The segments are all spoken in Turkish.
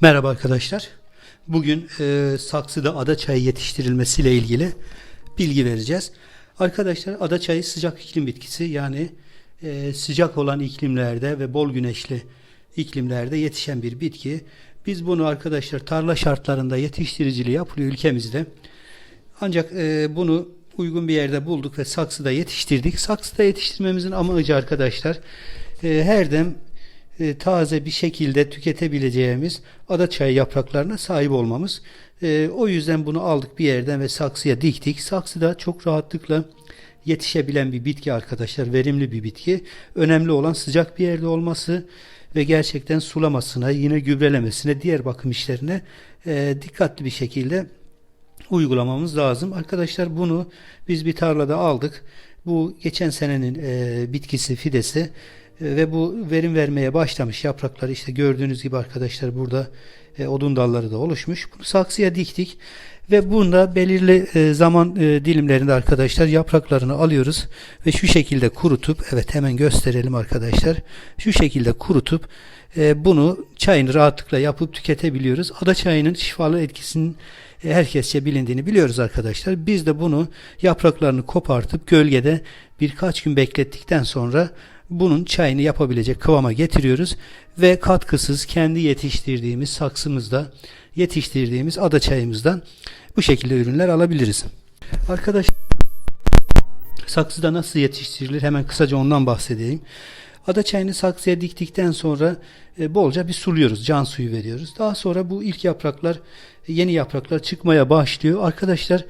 Merhaba arkadaşlar. Bugün e, saksıda ada çayı yetiştirilmesiyle ilgili bilgi vereceğiz. Arkadaşlar ada çayı sıcak iklim bitkisi yani e, sıcak olan iklimlerde ve bol güneşli iklimlerde yetişen bir bitki. Biz bunu arkadaşlar tarla şartlarında yetiştiriciliği yapılıyor ülkemizde. Ancak e, bunu uygun bir yerde bulduk ve saksıda yetiştirdik. Saksıda yetiştirmemizin amacı arkadaşlar e, her dem e, taze bir şekilde tüketebileceğimiz ada çayı yapraklarına sahip olmamız. E, o yüzden bunu aldık bir yerden ve saksıya diktik. Saksıda çok rahatlıkla yetişebilen bir bitki arkadaşlar. Verimli bir bitki. Önemli olan sıcak bir yerde olması ve gerçekten sulamasına, yine gübrelemesine, diğer bakım işlerine e, dikkatli bir şekilde uygulamamız lazım. Arkadaşlar bunu biz bir tarlada aldık. Bu geçen senenin bitkisi, fidesi ve bu verim vermeye başlamış yaprakları işte gördüğünüz gibi arkadaşlar burada e, odun dalları da oluşmuş. Bunu saksıya diktik ve bunda belirli e, zaman e, dilimlerinde arkadaşlar yapraklarını alıyoruz ve şu şekilde kurutup evet hemen gösterelim arkadaşlar. Şu şekilde kurutup e, bunu çayını rahatlıkla yapıp tüketebiliyoruz. Ada çayının şifalı etkisinin e, herkesçe bilindiğini biliyoruz arkadaşlar. Biz de bunu yapraklarını kopartıp gölgede birkaç gün beklettikten sonra bunun çayını yapabilecek kıvama getiriyoruz ve katkısız kendi yetiştirdiğimiz saksımızda yetiştirdiğimiz ada çayımızdan bu şekilde ürünler alabiliriz. Arkadaşlar saksıda nasıl yetiştirilir hemen kısaca ondan bahsedeyim. Ada çayını saksıya diktikten sonra e, bolca bir suluyoruz. Can suyu veriyoruz. Daha sonra bu ilk yapraklar, yeni yapraklar çıkmaya başlıyor. Arkadaşlar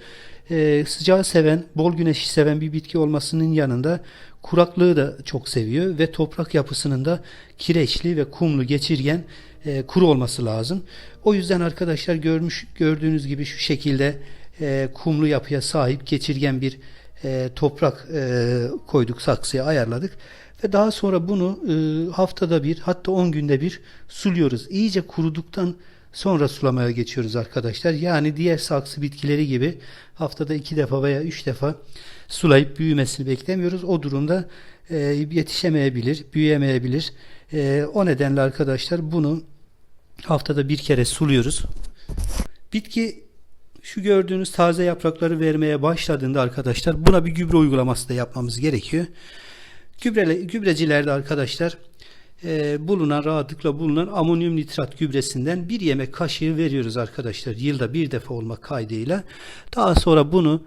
e, sıcağı seven, bol güneşi seven bir bitki olmasının yanında kuraklığı da çok seviyor ve toprak yapısının da kireçli ve kumlu geçirgen e, kuru olması lazım. O yüzden arkadaşlar görmüş gördüğünüz gibi şu şekilde e, kumlu yapıya sahip geçirgen bir e, toprak e, koyduk saksıya ayarladık ve daha sonra bunu e, haftada bir hatta 10 günde bir suluyoruz. İyice kuruduktan sonra sulamaya geçiyoruz arkadaşlar. Yani diğer saksı bitkileri gibi haftada 2 defa veya 3 defa sulayıp büyümesini beklemiyoruz. O durumda e, yetişemeyebilir, büyüyemeyebilir. E, o nedenle arkadaşlar bunu haftada bir kere suluyoruz. Bitki şu gördüğünüz taze yaprakları vermeye başladığında arkadaşlar buna bir gübre uygulaması da yapmamız gerekiyor. Gübrele, gübrecilerde arkadaşlar e, bulunan rahatlıkla bulunan amonyum nitrat gübresinden bir yemek kaşığı veriyoruz arkadaşlar. Yılda bir defa olmak kaydıyla. Daha sonra bunu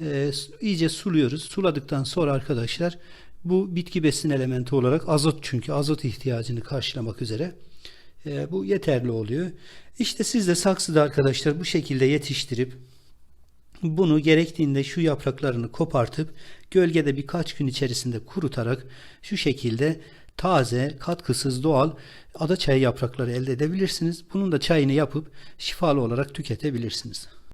e, iyice suluyoruz. Suladıktan sonra arkadaşlar bu bitki besin elementi olarak azot çünkü azot ihtiyacını karşılamak üzere e, bu yeterli oluyor. İşte siz de saksıda arkadaşlar bu şekilde yetiştirip bunu gerektiğinde şu yapraklarını kopartıp gölgede birkaç gün içerisinde kurutarak şu şekilde taze, katkısız, doğal ada çayı yaprakları elde edebilirsiniz. Bunun da çayını yapıp şifalı olarak tüketebilirsiniz.